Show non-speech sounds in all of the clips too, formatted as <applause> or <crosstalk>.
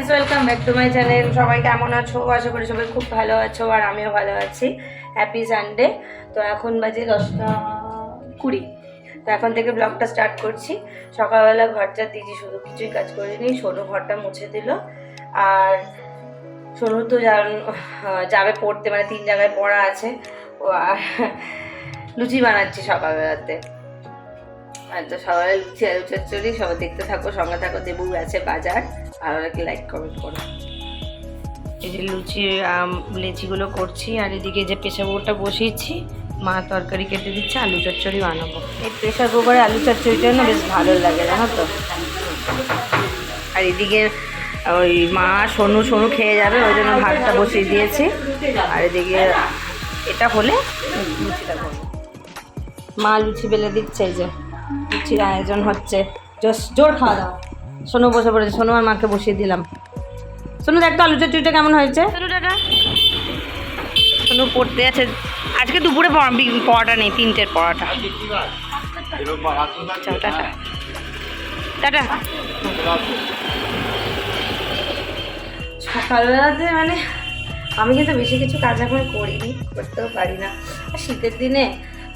Friends welcome back to my channel সবাই কেমন আছো? আশা করি সবাই খুব ভালো আছো আর আমিও ভালো আছি। হ্যাপি সানডে তো এখন বাজে দশটা কুড়ি। তো এখন থেকে ব্লগটা স্টার্ট করছি। সকালবেলা ঘরটা দিদি শুধু কিছুই কাজ করিনি, সোনু ঘরটা মুছে দিল। আর সোনু তো যাবে পড়তে মানে তিন জায়গায় পড়া আছে। ও আর লুচি বানাচ্ছি সকালবেলাতে। আর তো সবাই লুচি, আলু চচ্চড়ি সবাই দেখতে থাকো, সঙ্গে থাকো, দেবু আছে বাজার। ভালো লাগলে লাইক কমেন্ট করো? এই যে লুচি লেচিগুলো করছি আর এদিকে যে প্রেশার কুকারটা বসিয়েছি মা তরকারি কেটে দিচ্ছে আলু চচ্চড়ি বানাবো। এই প্রেশার কুকারে আলু চচ্চড়িটা না বেশ ভালো লাগে জানো তো? আর এদিকে ওই মা সোনু সোনু খেয়ে যাবে ওই জন্য ভাতটা বসিয়ে দিয়েছি। আর এদিকে এটা হলে লুচিটা করব। মা লুচি বেলে দিচ্ছে এই যে। লুচির আয়োজন হচ্ছে। জোর খাওয়া দাওয়া। সোনু বসে পড়েছে সোনু আর মাকে বসিয়ে দিলাম। সোনু দেখ তো আলু চচ্চড়িটা কেমন হয়েছে? সোনু পড়তে আছে। আজকে দুপুরে পড়াটা নেই তিনটের পড়াটা। টাটা। টাটা। সকালবেলাতে মানে আমি কিন্তু বেশি কিছু কাজ এখন করিনি করতেও পারি না। আর শীতের দিনে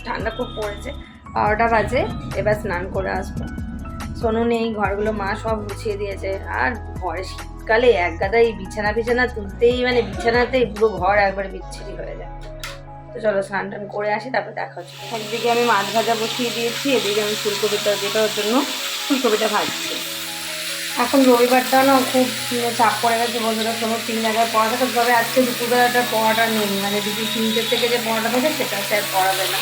ঠান্ডা খুব পড়েছে বারোটা বাজে এবার স্নান করে আসব। সোনু নেই, ঘরগুলো মা সব গুছিয়ে দিয়েছে। আর ঘরে শীতকালে এক গাদা এই বিছানা বিছানা তুলতেই মানে বিছানাতেই পুরো ঘর একবার বিচ্ছিরি হয়ে যায়। তো চলো স্নান টান করে আসি, তারপর দেখা হচ্ছে। একদিকে আমি মাছ ভাজা বসিয়ে দিয়েছি, এদিকে আমি ফুলকপিটা যেটার জন্য ফুলকপিটা ভাজছি। এখন রবিবারটা না খুব মানে চাপ পড়ে গেছে বন্ধুরা কোনো তিন জায়গায় পড়া থাকে তবে আজকে দুপুরবেলাটা পড়াটা নেই মানে দুপুর তিনটের থেকে যে পড়াটা থাকে, সেটা আর পড়াবে না।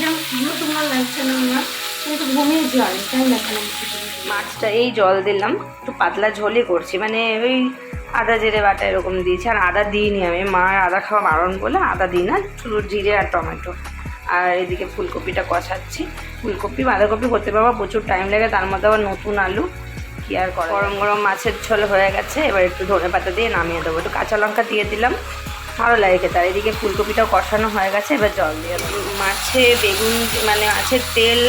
যেমন পুরো তোমার লাগছে না। আমার কিন্তু মাছটা এই জল দিলাম একটু পাতলা ঝোলই করছি মানে ওই আদা জিরে বাটা এরকম দিয়েছি আর আদা দিইনি আমি মা আদা খাওয়া বারণ বলে আদা দিই না শুধু জিরে আর টমেটো। আর এদিকে ফুলকপিটা কষাচ্ছি ফুলকপি বাঁধাকপি হতে পারব প্রচুর টাইম লাগে তার মধ্যে আবার নতুন আলু কি আর করা গরম গরম মাছের ঝোল হয়ে গেছে এবার একটু ধনে পাতা দিয়ে নামিয়ে দেবো একটু কাঁচা লঙ্কা দিয়ে দিলাম ভালো লাগে খেতে আর এদিকে ফুলকপিটাও কষানো হয়ে গেছে এবার জল দিয়ে দেবো। মাছে বেগুন মানে মাছের তেল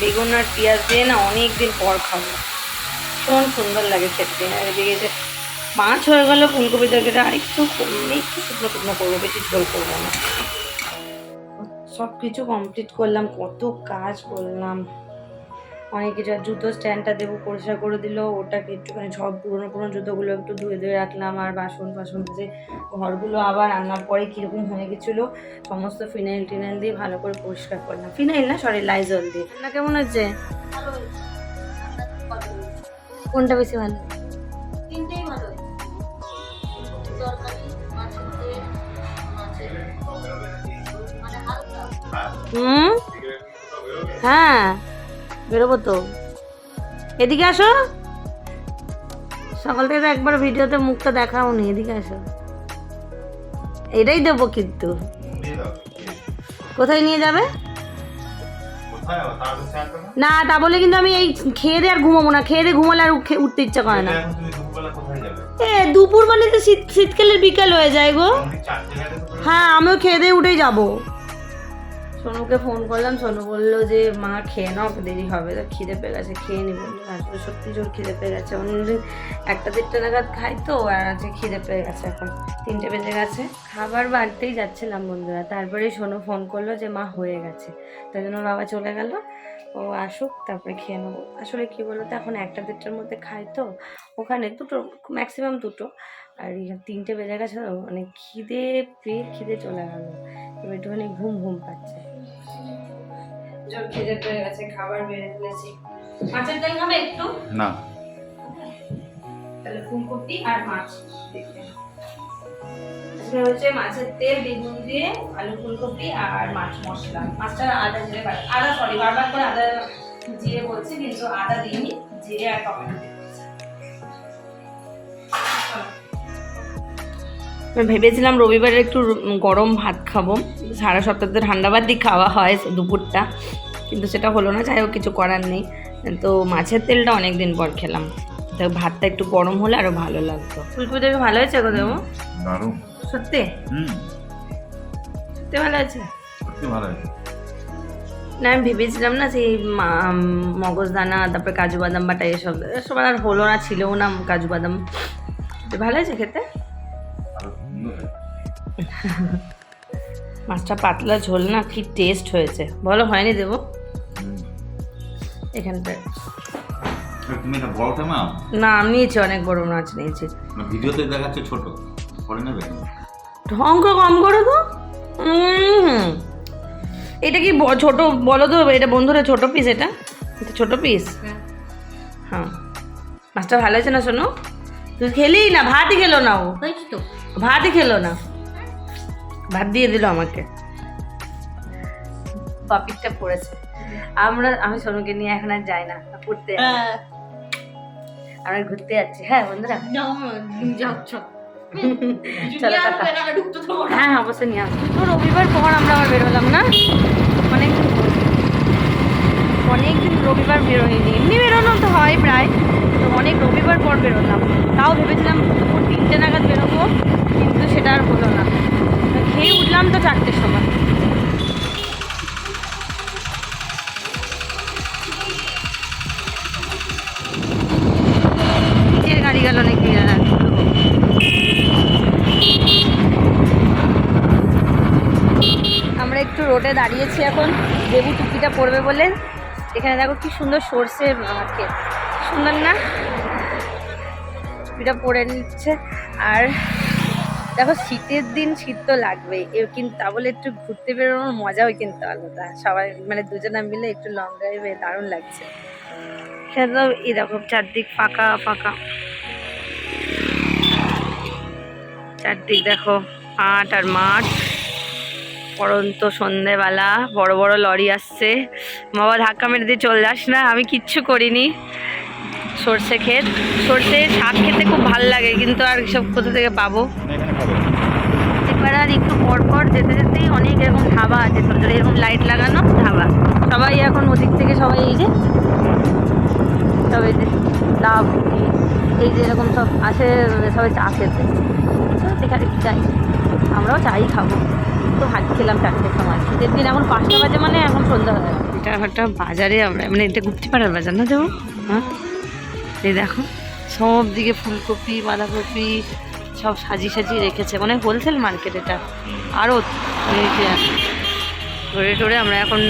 বেগুন আর পেঁয়াজ দিয়ে না অনেক দিন পর খাব। ভীষণ সুন্দর লাগে খেতে। আর এদিকে যে মাছ হয়ে গেলো, ফুলকপি তরকারিটা আরেকটু একটু শুকনো টুকনো করব, বেশি ঝোল করব না। সব কিছু কমপ্লিট করলাম, কত কাজ করলাম। অনেক কিছু আর জুতো স্ট্যান্ডটা দেবো পরিষ্কার করে দিল ওটাকে একটুখানি সব পুরোনো পুরোনো জুতোগুলো একটু ধুয়ে ধুয়ে রাখলাম আর বাসন ফাসন যে ঘরগুলো আবার রান্নার পরে কীরকম হয়ে গেছিল সমস্ত ফিনাইল টিনাইল দিয়ে ভালো করে পরিষ্কার করলাম। ফিনাইল না সরি লাইজল দিয়ে। না কেমন হচ্ছে কোনটা বেশি ভালো? তিনটেই মানে হুম? হ্যাঁ। বেরোবো তো। এদিকে আসো। সকাল থেকে একবার ভিডিওতে মুখটা দেখাও নি, এদিকে আসো। এটাই দেবো কিন্তু। কোথায় নিয়ে যাবে? না, তা বলে কিন্তু আমি এই খেয়ে দিয়ে আর ঘুমাবো না। খেয়ে দিয়ে ঘুমালে আর উঠে- উঠতে ইচ্ছা করে না। এ দুপুর মানে তো শীত শীতকালের বিকাল হয়ে যায় গো। হ্যাঁ আমিও খেয়ে দিয়ে উঠেই যাব। সোনুকে ফোন করলাম, সোনু বলল যে, মা, খেয়ে নাও দেরি হবে। তো খিদে পেয়ে গেছে, খেয়ে নিবো। আসলে সত্যি জোর খিদে পেয়ে গেছে। অন্যদিন একটা দেড়টা নাগাদ খাই তো, আর আজকে খিদে পেয়ে গেছে এখন। তিনটে বেজে গেছে। খাবার বাড়তেই যাচ্ছিলাম বন্ধুরা। তারপরেই সোনু ফোন করল যে, মা, হয়ে গেছে। তাই জন্য বাবা চলে গেল। ও আসুক, তারপরে খেয়ে নেব। আসলে কী বলো তো এখন একটা দেড়টার মধ্যে খাই তো। ওখানে দুটো ম্যাক্সিমাম দুটো। আর তিনটে বেজে গেছে মানে খিদে পেয়ে খিদে চলে গেলো। এবার একটুখানি ঘুম ঘুম পাচ্ছে। জোর খিদে পেয়ে গেছে খাবার বেড়ে ফেলেছি। মাছের তেল খাবে একটু? না। তাহলে ফুলকপি আর মাছ দেখবেন আজকে হচ্ছে মাছের তেল বেগুন দিয়ে আলু ফুলকপি আর মাছ মশলা। মাছটা আদা জিরে আদা সরি বারবার করে আদা জিরে বলছি কিন্তু আদা দিইনি জিরে আর টমেটো ভেবেছিলাম রবিবারে একটু গরম ভাত খাব। সারা সপ্তাহ তো ঠান্ডা ভাত দিয়ে খাওয়া হয় দুপুরটা। কিন্তু সেটা হলো না যাই হোক কিছু করার নেই। তো মাছের তেলটা অনেক দিন পর খেলাম। তো ভাতটা একটু গরম হলে আরও ভালো লাগতো। ফুলকপি দেখে ভালো হয়েছে গো দেবো? দারুণ। সত্যি? সত্যি ভালো আছে সত্যি ভালো হয়েছে। না আমি ভেবেছিলাম না সেই মা- মগজদানা তারপরে কাজু বাদাম বাটা এসব। এসব আর হলো না ছিলও না কাজু বাদাম। ভালো হয়েছে খেতে। <laughs> মাছটা পাতলা ঝোল না কি টেস্ট হয়েছে। বলো হয়নি দেবো। এখানটায়। তুমি এটা বড়টা নাও। না আমি নিয়েছি অনেক বড় মাছ নিয়েছি। না ভিডিওতে দেখাচ্ছে ছোট। পরে নেবে। ঢঙ্ক কম করে তো। এটা কি ব- ছোট বলো তো এটা বন্ধুরা ছোট পিস এটা? এটা ছোট পিস হ্যাঁ। মাছটা ভালো হয়েছে না শোনো? তুই খেলি না ভাতই খেলো না ও। তো। ভাতই খেলো না। ভাত দিয়ে দিল আমাকে। পাপিকটা পড়েছে। আমরা আমি সোনুকে নিয়ে এখন আর যাই না পড়তে আমরা ঘুরতে যাচ্ছি। হ্যাঁ বন্ধুরা? হ্যাঁ <laughs> হ্যাঁ অবশ্যই নিয়ে আসব। তো রবিবার পর আমরা আবার বেরোলাম না? অনেক অনেক দিন রবিবার বেরোয়নি। এমনি বেরোনো তো হয় প্রায়। অনেক রবিবার পর বেরোলাম তাও ভেবেছিলাম দুপুর তিনটে নাগাদ বেরোবো, কিন্তু সেটা আর হলো না। খেয়ে উঠলাম তো চারটের সময়। আমরা একটু রোডে দাঁড়িয়েছি এখন। দেবু টুপিটা পড়বে বলে। এখানে দেখো কি সুন্দর সর্ষে আমাকে সুন্দর না? টুপিটা পরে নিচ্ছে। আর দেখো, শীতের দিন শীত তো লাগবেই। কিন্তু তা বলে একটু ঘুরতে বেরোনোর মজাও কিন্তু আলাদা। সবাই মানে দুজনা মিলে একটু লং ড্রাইভে দারুণ লাগছে। তো এরকম চারদিক ফাঁকা ফাঁকা। চারদিক দেখো মাঠ আর মাঠ। পরন্ত সন্ধেবেলা, বড় বড় লরি আসছে। বাবা ধাক্কা মেরে দিয়ে চলে যাস না, আমি কিচ্ছু করিনি। সর্ষে ক্ষেত। সর্ষে শাক খেতে খুব ভালো লাগে কিন্তু আর সব কোথা থেকে পাবো? এবার আর একটু পর পর যেতে যেতেই অনেক এরকম ধাবা আছে ছোটো ছোটো এরকম লাইট লাগানো ধাবা। সবাই এখন ওদিক থেকে সবাই এই যে সব এই যে লাভ এই যে এরকম সব আসে সবাই চা খেতে। সেখানে যাই আমরাও চাই খাব। তো ভাত খেলাম চারটের সময়। শীতের দিন এখন পাঁচটা বাজে মানে এখন সন্ধ্যা হয়ে গেল এটা একটা বাজারে আমরা মানে এটা গুপ্তিপাড়ার বাজার না দেবো হ্যাঁ? এই দেখো সব দিকে ফুলকপি বাঁধাকপি সব সাজিয়ে সাজিয়ে রেখেছে। মানে হোলসেল মার্কেট এটা। আরও ধরে টরে আমরা এখন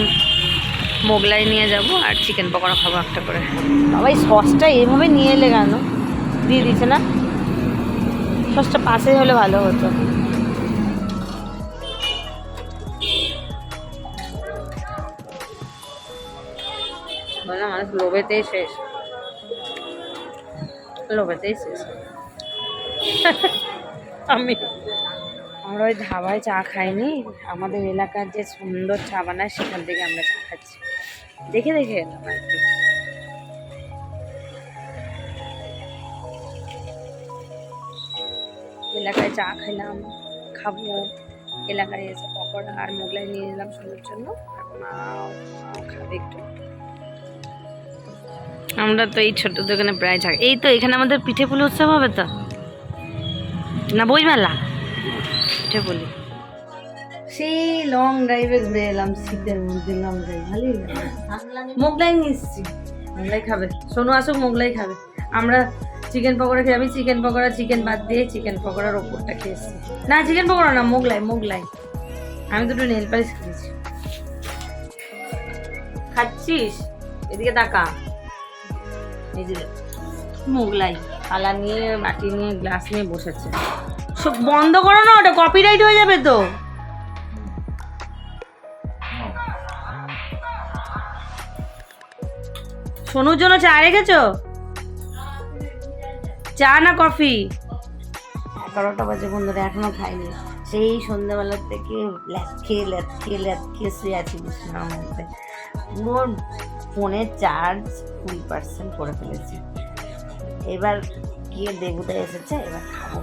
মোগলাই নিয়ে যাব আর চিকেন পকোড়া খাব একটা করে। বাবা এই সসটা এইভাবে নিয়ে এলে কেন? দিয়ে দিচ্ছে না? সসটা পাশে হলে ভালো হতো। মানুষ লোভেতেই শেষ। লোভেতেই শেষ আমি আমরা ওই ধাবায় চা খাইনি। আমাদের এলাকার যে সুন্দর চা বানায়, সেখান থেকে আমরা চা খাচ্ছি। দেখে দেখে এলাম আর কি। এলাকায় চা খেলাম খাব। এলাকায় এসে পকোড়া আর মোগলাই নিয়ে এলাম সুন্দর জন্য। খাবে একটু। আমরা তো এই ছোট দোকানে প্রায় চা এই তো এখানে আমাদের পিঠে পুলি উৎসব হবে তো? না, বইমেলা? পিঠে পুলি। সেই লং ড্রাইভে এলাম, শীতের মধ্যে লং ড্রাইভ ভালোই মোগলাই এসেছি। মোগলাই খাবে। সোনু আসুক, মোগলাই খাবে। আমরা চিকেন পকোড়া খেয়ে, আমি চিকেন পকোড়া চিকেন বাদ দিয়ে চিকেন পকোড়ার ওপরটা খেয়েছি না চিকেন পকোড়া না, মোগলাই মোগলাই। আমি দুটো নেল পালিশ খেয়েছি খাচ্ছিস? এদিকে তাকা। যে মোগলাই, থালা নিয়ে, বাটি নিয়ে, গ্লাস নিয়ে বসেছে। সব বন্ধ করো না ওটা কপিরাইট হয়ে যাবে তো। সোনুর জন্য চা রেখেছো? চা না কফি? এগারোটা বাজে বন্ধুরা, এখনও খাইনি। সেই সন্ধ্যাবেলার থেকে ল্যাথিয়ে ল্যাথিয়ে ল্যাথিয়ে শুয়ে আছি বিছানার মধ্যে পুরো ফোনের চার্জ কুড়ি পার্সেন্ট করে ফেলেছি। এবার গিয়ে দেবুদা এসেছে এবার খাব।